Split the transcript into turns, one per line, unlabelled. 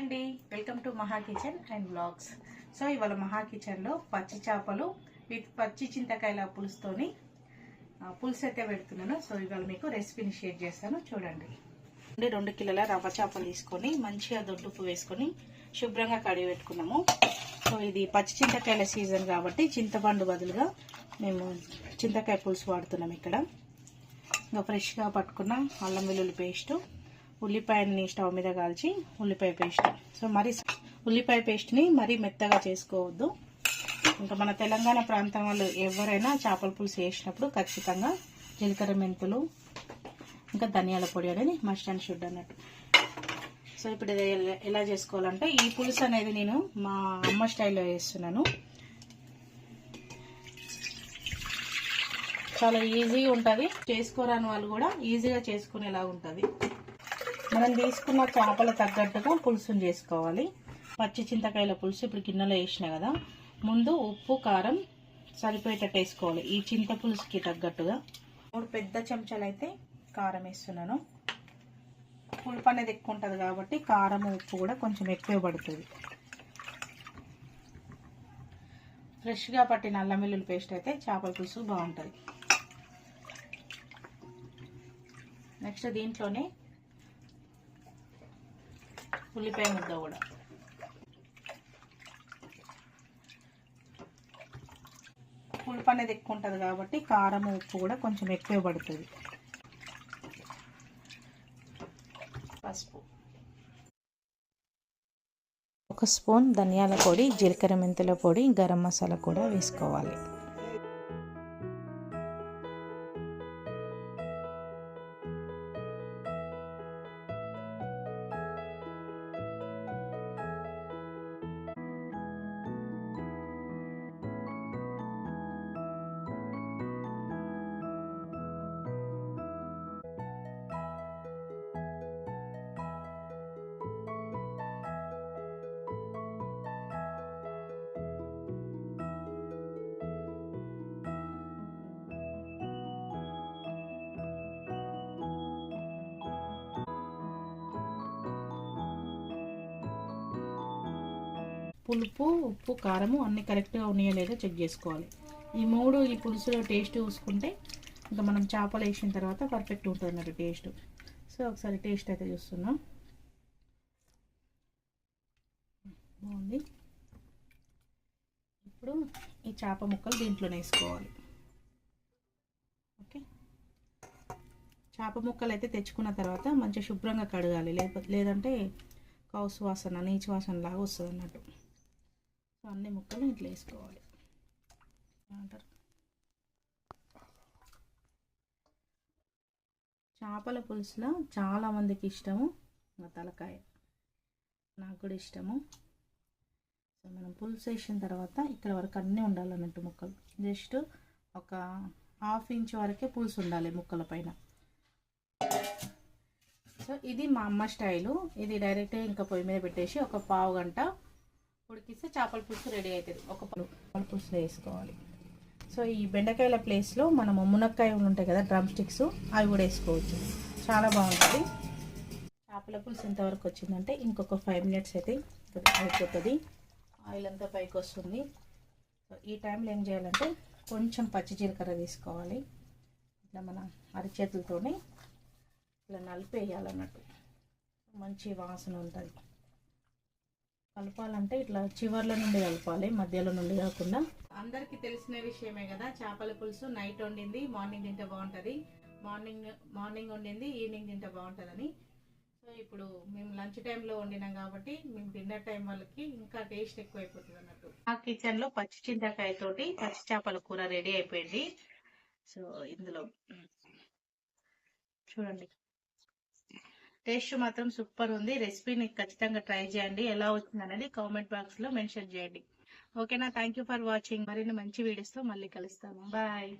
అండి. Welcome to Maha kitchen and blogs so ఇవాళ మహా కిచెన్లో పచ్చి చేపలు విత్ పచ్చి చింతకాయల పులుసుతోని పులుసు అయితే పెడుతున్నాను. సో ఇవాళ మీకు రెసిపీని షేర్ చేస్తాను. చూడండి. అంటే రెండు కిలోల రవ్వ చేపలు తీసుకొని మంచిగా దొడ్డుపు వేసుకొని శుభ్రంగా కడిగి పెట్టుకున్నాము. సో ఇది పచ్చి చింతకాయల సీజన్ కాబట్టి చింతపండు బదులుగా మేము చింతకాయ పులుసు వాడుతున్నాం ఇక్కడ. ఇంకా ఫ్రెష్గా పట్టుకున్న అల్లం వెల్లుల్లి పేస్టు. ఉల్లిపాయని స్టవ్ మీద కాల్చి ఉల్లిపాయ పేస్ట్. సో మరి ఉల్లిపాయ పేస్ట్ని మరీ మెత్తగా చేసుకోవద్దు. ఇంకా మన తెలంగాణ ప్రాంతం వాళ్ళు ఎవరైనా చేపల పులుసు వేసినప్పుడు ఖచ్చితంగా జీలకర్ర మెంతులు ఇంకా ధనియాల పొడి అనేది మస్ట్ అండ్ షుడ్ అన్నట్టు. సో ఇప్పుడు ఇది ఎలా- ఎలా చేసుకోవాలంటే ఈ పులుసు అనేది నేను మా అమ్మ స్టైల్లో చేస్తున్నాను. చాలా ఈజీగా ఉంటుంది. చేసుకోరాని వాళ్ళు కూడా ఈజీగా చేసుకునేలా ఉంటుంది. మనం తీసుకున్న చేపల తగ్గట్టుగా పులుసుని చేసుకోవాలి. పచ్చి చింతకాయల పులుసు ఇప్పుడు గిన్నెలో వేసిన కదా. ముందు ఉప్పు కారం సరిపోయేటట్టు వేసుకోవాలి. ఈ చింత పులుసుకి తగ్గట్టుగా. మూడు పెద్ద చెంచాలు అయితే కారం వేస్తున్నాను. పులుపు అనేది ఎక్కువ ఉంటుంది కాబట్టి కారం ఉప్పు కూడా కొంచెం ఎక్కువ పడుతుంది. ఫ్రెష్గా పట్టిన అల్లం వెల్లుల్లి పేస్ట్ అయితే చేపల పులుసు బాగుంటుంది. నెక్స్ట్ దీంట్లోనే ఉల్లిపాయ ముద్ద కూడా. పులుపు అనేది ఎక్కువ ఉంటుంది కాబట్టి కారం ఉప్పు కూడా కొంచెం ఎక్కువ పడుతుంది. పసుపు.
ఒక స్పూన్ ధనియాల పొడి జీలకర్ర మెంతుల పొడి గరం మసాలా కూడా వేసుకోవాలి.
పులుపు ఉప్పు కారము అన్నీ కరెక్ట్గా ఉన్నాయో లేదో చెక్ చేసుకోవాలి. ఈ మూడు ఈ పులుసులో టేస్ట్ చూసుకుంటే ఇంకా మనం చేపలు వేసిన తర్వాత పర్ఫెక్ట్ ఉంటుంది అన్నట్టు టేస్ట్. సో ఒకసారి టేస్ట్ అయితే చూస్తున్నాం. బాగుంది. ఇప్పుడు ఈ చేప ముక్కలు దీంట్లోనే వేసుకోవాలి. ఓకే. చేప ముక్కలు అయితే తెచ్చుకున్న తర్వాత మంచిగా శుభ్రంగా కడగాలి. లేకపోతే లేదంటే కౌసు వాసన నీచు వాసన లాగా వస్తుంది అన్నట్టు సో అన్ని ముక్కలు ఇట్లా వేసుకోవాలి. ఏమంటారు? చేపల పులుసులో చాలా మందికి ఇష్టము. మా తలకాయ నాకు కూడా ఇష్టము. సో మనం పులుసు వేసిన తర్వాత ఇక్కడ వరకు అన్నీ ఉండాలన్నట్టు ముక్కలు. జస్ట్ ఒక హాఫ్ ఇంచ్ వరకే పులుసు ఉండాలి ముక్కల పైన. సో ఇది మా అమ్మ స్టైలు. ఇది డైరెక్ట్గా ఇంకా పొయ్యి మీద పెట్టేసి ఒక పావు గంట ఉడికిస్తే చేపల పులుసు రెడీ అవుతుంది. ఒక చేపల పులుసులో వేసుకోవాలి. సో ఈ బెండకాయల ప్లేస్లో మనము మునక్కాయలు ఉంటాయి కదా డ్రమ్ స్టిక్స్ అవి కూడా వేసుకోవచ్చు. చాలా బాగుంటుంది. చేపల పులుసు ఎంతవరకు వచ్చిందంటే ఇంకొక ఫైవ్ మినిట్స్ అయితే అయిపోతుంది. ఆయిల్ అంతా పైకి వస్తుంది. సో ఈ టైంలో ఏం చేయాలంటే కొంచెం పచ్చి జీలకర్ర తీసుకోవాలి ఇట్లా మన అరిచేతులతోనే ఇట్లా నలిపేయాలన్నట్టు. మంచి వాసన ఉంటుంది. కలపాలంటే ఇట్లా చివర్ల నుండి కలపాలి మధ్యలో నుండి కాకుండా. అందరికీ తెలిసిన విషయమే కదా చేపల పులుసు నైట్ వండింది మార్నింగ్ తింటే బాగుంటుంది. మార్నింగ్ మార్నింగ్ వండింది ఈవినింగ్ తింటే బాగుంటుందని. సో ఇప్పుడు మేము లంచ్ టైంలో వండినాం కాబట్టి మేము డిన్నర్ టైం వాళ్ళకి ఇంకా టేస్ట్ ఎక్కువ అయిపోతుంది అన్నట్టు. ఆ కిచెన్లో పచ్చి చింతకాయ తోటి పచ్చి చేపల కూర రెడీ అయిపోయింది. సో ఇందులో చూడండి. టేస్ట్ మాత్రం సూపర్ ఉంది. రెసిపీని ఖచ్చితంగా ట్రై చేయండి. ఎలా వచ్చింది అనేది కామెంట్ బాక్స్లో మెన్షన్ చేయండి. ఓకేనా? Thank you for watching. మరిన్ని మంచి వీడియోస్తో మళ్ళీ కలుస్తాను. బాయ్.